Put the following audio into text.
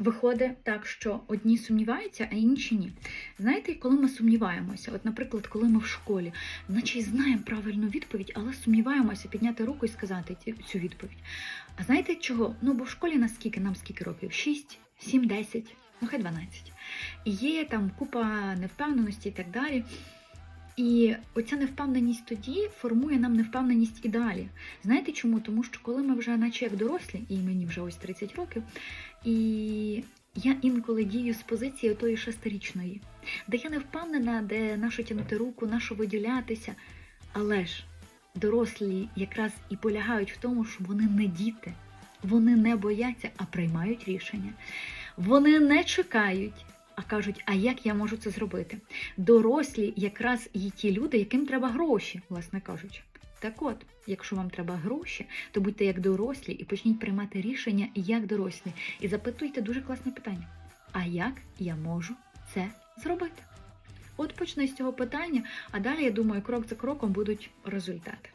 Виходить так, що одні сумніваються, а інші ні. Знаєте, коли ми сумніваємося, от, наприклад, коли ми в школі, наче й знаємо правильну відповідь, але сумніваємося підняти руку і сказати цю відповідь. А знаєте чого? Ну, бо в школі нас скільки, нам скільки років? 6, 7, 10, ну хай 12. І є там купа невпевненості і так далі. І оця невпевненість тоді формує нам невпевненість і далі. Знаєте чому? Тому що коли ми вже, наче як дорослі, і мені вже ось 30 років, і я інколи дію з позиції тої шестирічної, де я не впевнена, де нашу тягнути руку, нашу виділятися. Але ж дорослі якраз і полягають в тому, що вони не діти, вони не бояться, а приймають рішення. Вони не чекають, а кажуть, а як я можу це зробити? Дорослі якраз є ті люди, яким треба гроші, власне кажучи. Так от, якщо вам треба гроші, то будьте як дорослі і почніть приймати рішення як дорослі. І запитуйте дуже класне питання: а як я можу це зробити? От почни з цього питання, а далі, я думаю, крок за кроком будуть результати.